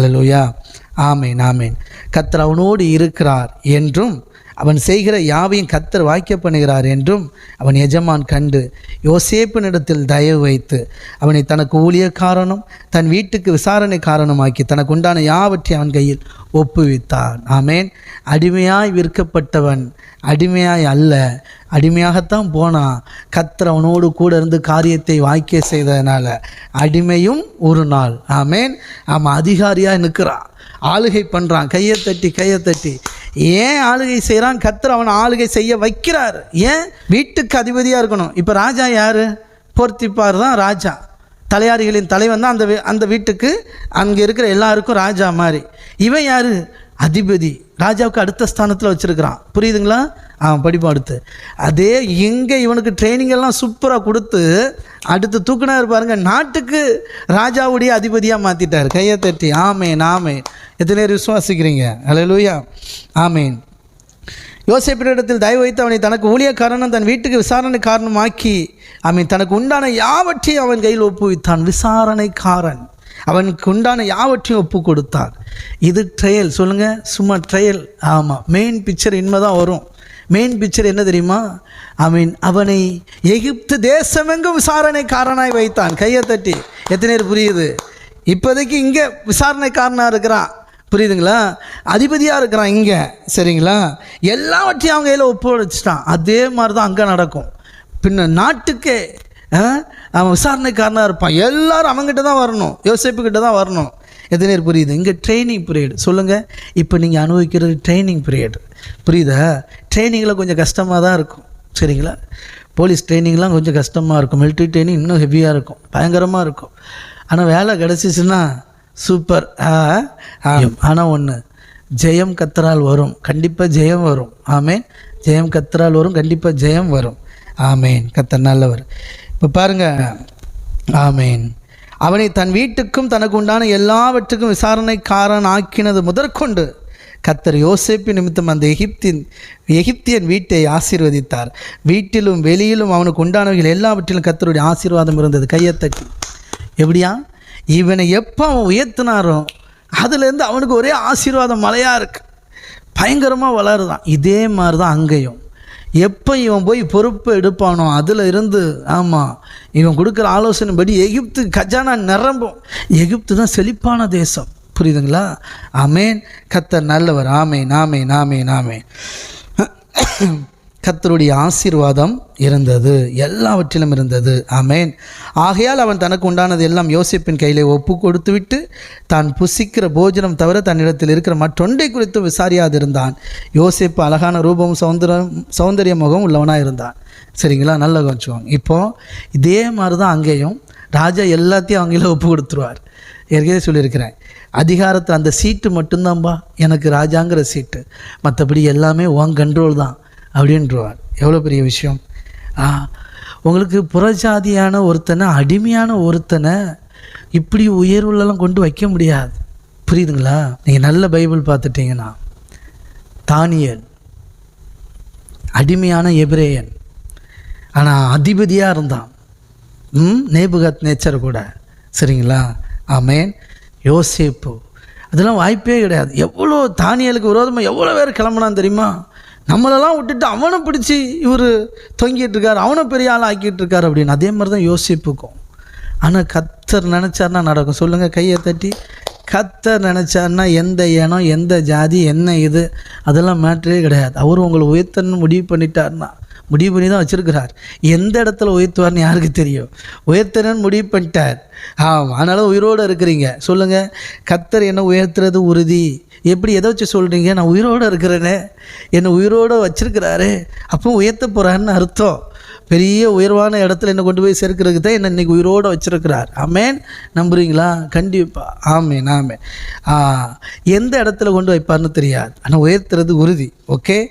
அல்லேலூயா ஆமேன் ஆமேன். கத்தர் அவனோடு இருக்கிறார் என்றும் அவன் செய்கிற யாவையும் கத்தர் வாய்க்க பண்ணுகிறார் என்றும் அவன் எஜமான் கண்டு யோசேப்பினிடத்தில் தயவு வைத்து அவனை தனக்கு ஊழியக்காரனும் தன் வீட்டுக்கு விசாரணை காரணமாக்கி தனக்கு உண்டான யாவற்றை அவன் கையில் ஒப்புவித்தான். ஆமேன். அடிமையாய் விற்கப்பட்டவன் அடிமையாய் அல்ல. அடிமையாகத்தான் போனான் கத்தர் அவனோடு கூட இருந்து காரியத்தை வாய்க்க செய்ததுனால அடிமையும் ஒரு நாள். ஆமேன். அவன் அதிகாரியாக நிற்கிறான். ஆளுகை பண்ணுறான் கையை தட்டி கையை தட்டி. ஏன் ஆளுகை செய்கிறான் கத்தர் அவன் ஆளுகை செய்ய வைக்கிறார். ஏன்? வீட்டுக்கு அதிபதியாக இருக்கணும். இப்போ ராஜா யார்? போர்த்திப்பார் தான் ராஜா. தலையாரிகளின் தலைவன் தான் அந்த அந்த வீட்டுக்கு அங்கே இருக்கிற எல்லாருக்கும் ராஜா மாதிரி இவன் யார்? அதிபதி. ராஜாவுக்கு அடுத்த ஸ்தானத்தில் வச்சுருக்கிறான். புரியுதுங்களா? அவன் படிப்பான் அடுத்து. அதே இங்கே இவனுக்கு ட்ரைனிங் எல்லாம் சூப்பராக கொடுத்து அடுத்து தூக்குனார் பாருங்க நாட்டுக்கு ராஜாவுடைய அதிபதியாக மாற்றிட்டார் கையை தட்டி. ஆமே நாமே எத்தனை பேர் விசுவாசிக்கிறீங்க? அல்லேலூயா ஆமீன் யோசிப்பினிடத்தில் தயவு வைத்து அவனை தனக்கு ஊழியக்காரனும் தன் வீட்டுக்கு விசாரணை காரணமாக்கி அவன் தனக்கு உண்டான யாவற்றையும் அவன் கையில் ஒப்புவித்தான். விசாரணைக்காரன். அவனுக்கு உண்டான யாவற்றையும் ஒப்பு கொடுத்தான். இது ட்ரையல் சொல்லுங்கள் சும்மா ட்ரையல் ஆமாம் மெயின் பிக்சர் இனிமே வரும். மெயின் பிக்சர் என்ன தெரியுமா? அவன் அவனை எகிப்து தேசமெங்கும் விசாரணைக்காரனாய் வைத்தான். கையை தட்டி. எத்தனை பேர் புரியுது? இப்போதைக்கு இங்கே விசாரணைக்காரனாக இருக்கிறான். புரியுதுங்களா? அதிபதியாக இருக்கிறான் இங்கே. சரிங்களா? எல்லாவற்றையும் அவங்க கையில் ஒப்படைச்சிட்டான் அதே மாதிரி தான் அங்கே நடக்கும். பின்ன நாட்டுக்கே ஆ, அவன் விசாரணைக்காரனாக இருப்பான். எல்லாரும் அவங்ககிட்ட தான் வரணும். யோசிப்புக்கிட்ட தான் வரணும். எத்தனை பேர் புரியுது? இங்கே ட்ரைனிங் பீரியட் சொல்லுங்கள் இப்போ நீங்கள் அனுபவிக்கிறது ட்ரைனிங் பீரியட் புரியுதா? ட்ரைனிங்கில் கொஞ்சம் கஷ்டமாக தான் இருக்கும். சரிங்களா? போலீஸ் ட்ரைனிங்லாம் கொஞ்சம் கஷ்டமாக இருக்கும். மிலிட்ரி ட்ரைனிங் இன்னும் ஹெவியாக இருக்கும். பயங்கரமாக இருக்கும். ஆனால் வேலை கிடச்சிச்சுன்னா சூப்பர். ஆனால் ஒன்று ஜெயம் கத்தரால் வரும். கண்டிப்பாக ஜெயம் வரும். ஆமேன். ஜெயம் கத்தரால் வரும். கண்டிப்பாக ஜெயம் வரும். ஆமேன். கத்தர் நல்லவர். இப்போ பாருங்க. ஆமேன். அவனை தன் வீட்டுக்கும் தனக்கு உண்டான எல்லாவற்றுக்கும் விசாரணைக்காரன் ஆக்கினது முதற்கொண்டு கத்தர் யோசேப்பு நிமித்தம் அந்த எகிப்தின் எகிப்தியன் வீட்டை ஆசீர்வதித்தார். வீட்டிலும் வெளியிலும் அவனுக்கு உண்டானவைகள் எல்லாவற்றிலும் கத்தருடைய ஆசீர்வாதம் இருந்தது. கையத்தட்டி எப்படியா? இவனை எப்போ அவன் உயர்த்தினாரோ அதுலேருந்து அவனுக்கு ஒரே ஆசீர்வாதம் மலையாக இருக்கு. பயங்கரமாக வளருதான். இதே மாதிரி தான் அங்கேயும். எப்போ இவன் போய் பொறுப்பு எடுப்பானோ அதில் இருந்து ஆமாம் இவன் கொடுக்குற ஆலோசனைப்படி எகிப்து கஜானா நிரம்பும். எகிப்து தான் செழிப்பான தேசம். புரியுதுங்களா? ஆமேன். கத்தர் நல்லவர். ஆமேன் ஆமேன் ஆமேன் ஆமேன். கத்தருடைய ஆசீர்வாதம் இருந்தது. எல்லாவற்றிலும் இருந்தது. ஆமேன். ஆகையால் அவன் தனக்கு உண்டானது எல்லாம் யோசிப்பின் கையிலே ஒப்பு கொடுத்துவிட்டு தான் புசிக்கிற போஜனம் தவிர தன்னிடத்தில் இருக்கிற மற்றொன்றை குறித்து விசாரியாதிருந்தான். யோசிப்பு அழகான ரூபமும் சௌந்தரம் சௌந்தரிய முகம் உள்ளவனாக இருந்தான் சரிங்களா? நல்லா கொஞ்சம் இப்போது இதே மாதிரி தான் அங்கேயும் ராஜா எல்லாத்தையும் அவங்கள ஒப்பு கொடுத்துருவார் ஏற்கனவே சொல்லியிருக்கிறேன். அதிகாரத்தில் அந்த சீட்டு மட்டும்தான்பா. எனக்கு ராஜாங்கிற சீட்டு. மற்றபடி எல்லாமே உன் கண்ட்ரோல் தான். அப்படின்றவார் எவ்வளோ பெரிய விஷயம்? ஆ உங்களுக்கு புறஜாதியான ஒருத்தனை அடிமையான ஒருத்தனை இப்படி உயர்வுலலாம் கொண்டு வைக்க முடியாது. புரியுதுங்களா? நீங்கள் நல்ல பைபிள் பார்த்துட்டீங்கன்னா தானியல் அடிமையான எபிரேயன் ஆனால் அதிபதியாக இருந்தான். ம் நேபுகத் நேச்சர் கூட. சரிங்களா? ஆமேன். யோசேப்பு. அதெல்லாம் வாய்ப்பே கிடையாது. எவ்வளோ தானியலுக்கு விரோதமாக எவ்வளோ பேர் கிளம்புனான் தெரியுமா? நம்மளெல்லாம் விட்டுட்டு அவனை பிடிச்சி இவர் தொங்கிட்டு இருக்கார் அவனை பெரிய ஆள் ஆக்கிட்டு இருக்கார் அப்படின்னு அதே மாதிரி தான் யோசிப்புக்கும். ஆனால் கத்தர் நினச்சார்னா நடக்கும். சொல்லுங்கள் கையை தட்டி. கத்தர் நினச்சார்னா எந்த இனம் எந்த ஜாதி என்ன இது அதெல்லாம் மேட்ரே கிடையாது. அவர் உங்களை உயர்த்தன்னு முடிவு பண்ணிட்டார்னா முடிவு பண்ணி தான் வச்சுருக்கிறார். எந்த இடத்துல உயர்த்துவார்னு யாருக்கு தெரியும்? உயர்த்தணும்னு முடிவு பண்ணிட்டார். ஆமாம் அதனால் உயிரோடு இருக்கிறீங்க. சொல்லுங்கள் கத்தர் என்ன உயர்த்துறது உறுதி. எப்படி எதை வச்சு சொல்கிறீங்க நான் உயிரோடு இருக்கிறேனே. என்னை உயிரோடு வச்சுருக்கிறாரு. அப்போ உயர்த்த போகிறான்னு அர்த்தம். பெரிய உயர்வான இடத்துல என்னை கொண்டு போய் சேர்க்கிறதுக்கு தான் என்னை இன்றைக்கி உயிரோடு வச்சுருக்கிறார். ஆமேன். நம்புறீங்களா? கண்டிப்பாக ஆமேன் ஆமேன். எந்த இடத்துல கொண்டு வைப்பார்னு தெரியாது. ஆனால் உயர்த்துறது உறுதி. ஓகே?